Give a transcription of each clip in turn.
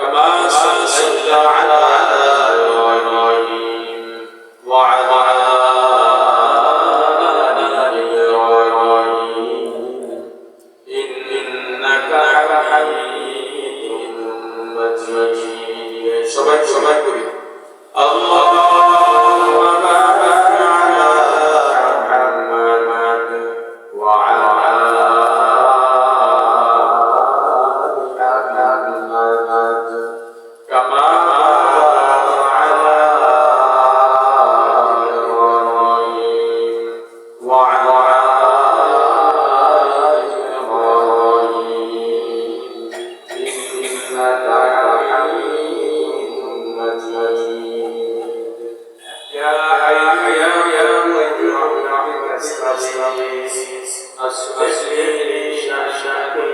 كما صليت على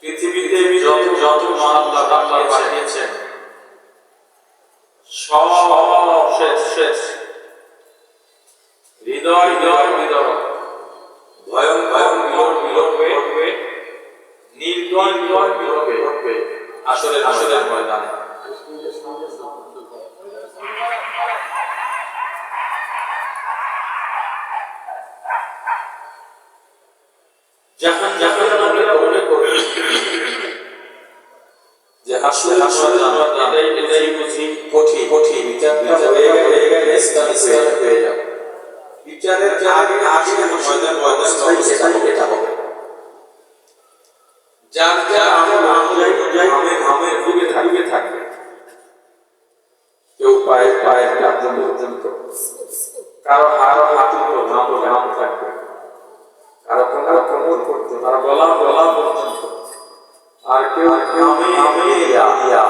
পৃথিবীতে যত যত মাল্লা বাংলা পাঠিয়েছেন। সব শেষ শেষ। হৃদয় হৃদয় হৃদয়। ভয়ং ভয়ং মিলন মিলন হয়ে নির্দয় নির্দয় মিলন হয়ে। আসলে আসলে ময়দানে। যখন যখন আমরা মনে করি যে হাসলে হাসলে এটাই এটাই বুঝি কঠিন। কঠিন। বিচারটা হয়ে গেলে ইসলাম ইসলাম হয়ে যাবে। বিচারের আগে আগে ময়দান এটা হবে। পর্যন্ত গলা গলা পর্যন্ত। আর কেউ ইয়া ইয়া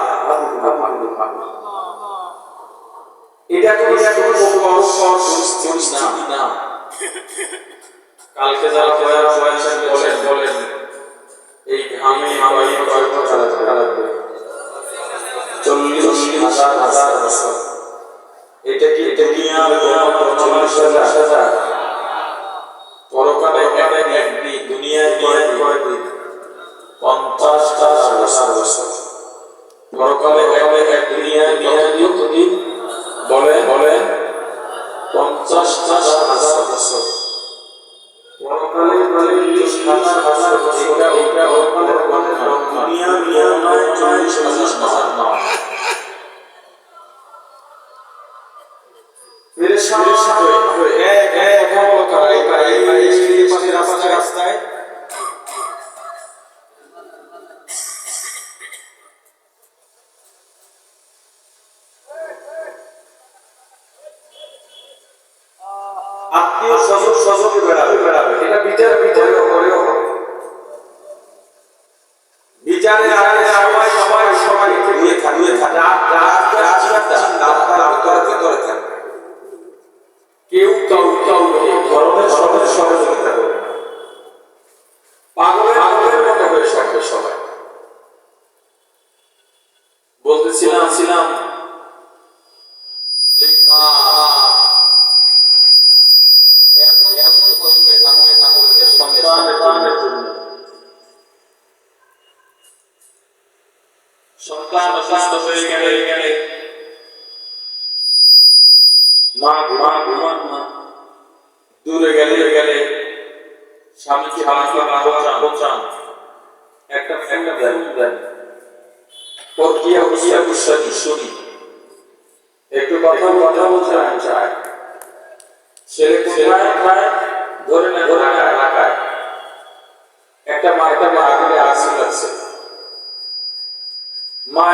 এটা কোনো এটা পরিস্থিতি না কালকে যারা বয়ান বয়ান বলেন বলেন। এই ঘামে হাওয়াই কয়েক বছর থাকা লাগবে চল্লিশ হাজার হাজার এটা কি এটা কি আর হাজার? পেরেশান হয়ে এক এক কথা বলো কারা এই এই এই স্ত্রীর পাশে রাস্তায় রাস্তায় হয়ে গেলে। মা মা ঘুমান না দূরে গেলে গেলে। স্বামীকে স্বামীকে বাঁচান বাঁচান একটা একটা দেন দেন প্রক্রিয়া বুঝিয়া বুঝানি শুনি। একটু কথা কথা বলতে চায় ছেলে কোথায়? কোথায়? ধরে না ধরে না। ঢাকায়। একটা মা একটা মা আগে আসি লাগছে মা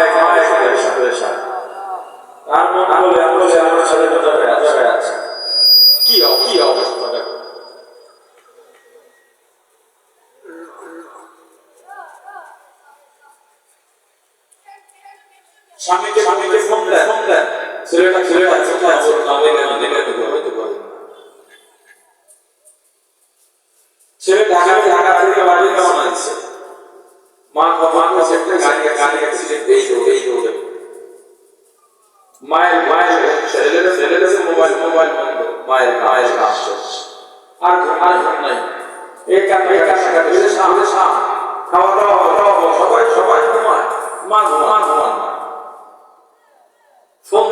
আর মন বলে আমার ছেলে কোথায় আছে? কি অবস্থা দেখো স্বামীকে স্বামীকে ফোন দেন ফোন দেন ছেলেটা ছেলেটা কোথায় আছে না দেখে না দেখে তো হইতে পারে ছেলে ঢাকা ঢাকা থেকে বাড়ি কেমন আছে মা মা কাছে গাড়ি গাড়ি অ্যাক্সিডেন্ট এই তো এই তো মায়ের মায়ের ছেলেটা ছেলেটা মোবাইল মোবাইল বন্ধ মায়ের মায়ের শেষ আর আর ঘুম নাই কাজ এই কাজ কাজ সামনে সাম খাওয়া দাওয়া সবাই সবাই ঘুমায় মা ঘুমান ঘুমান ফোন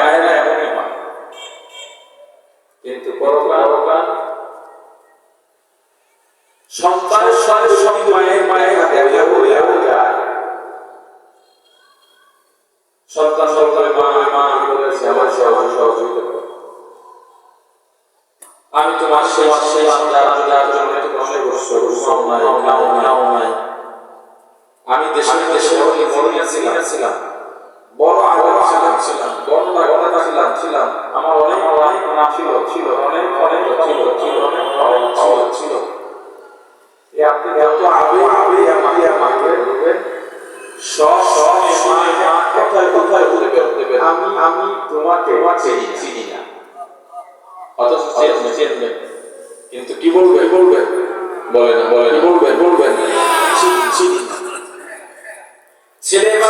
হয় আমি তোমার সেবা সেবা, যারা, যার জন্য তুমি অনেক কষ্ট ঘুমাও নাই খাও নাও নাই আমি দেশে দেশে মরণিয়া ছিলাম। বড় আগ্রহ ছিলাম ছিলাম, বড় ছিলাম ছিলাম। আমার অনেক অনেক না। কিন্তু কি বলবে? বলবেন বলে না বলে না বলবেন বলবেন চিনি চিনি ছেলে।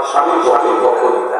তোমার স্বামী পক্ষে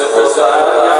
Christmas uh,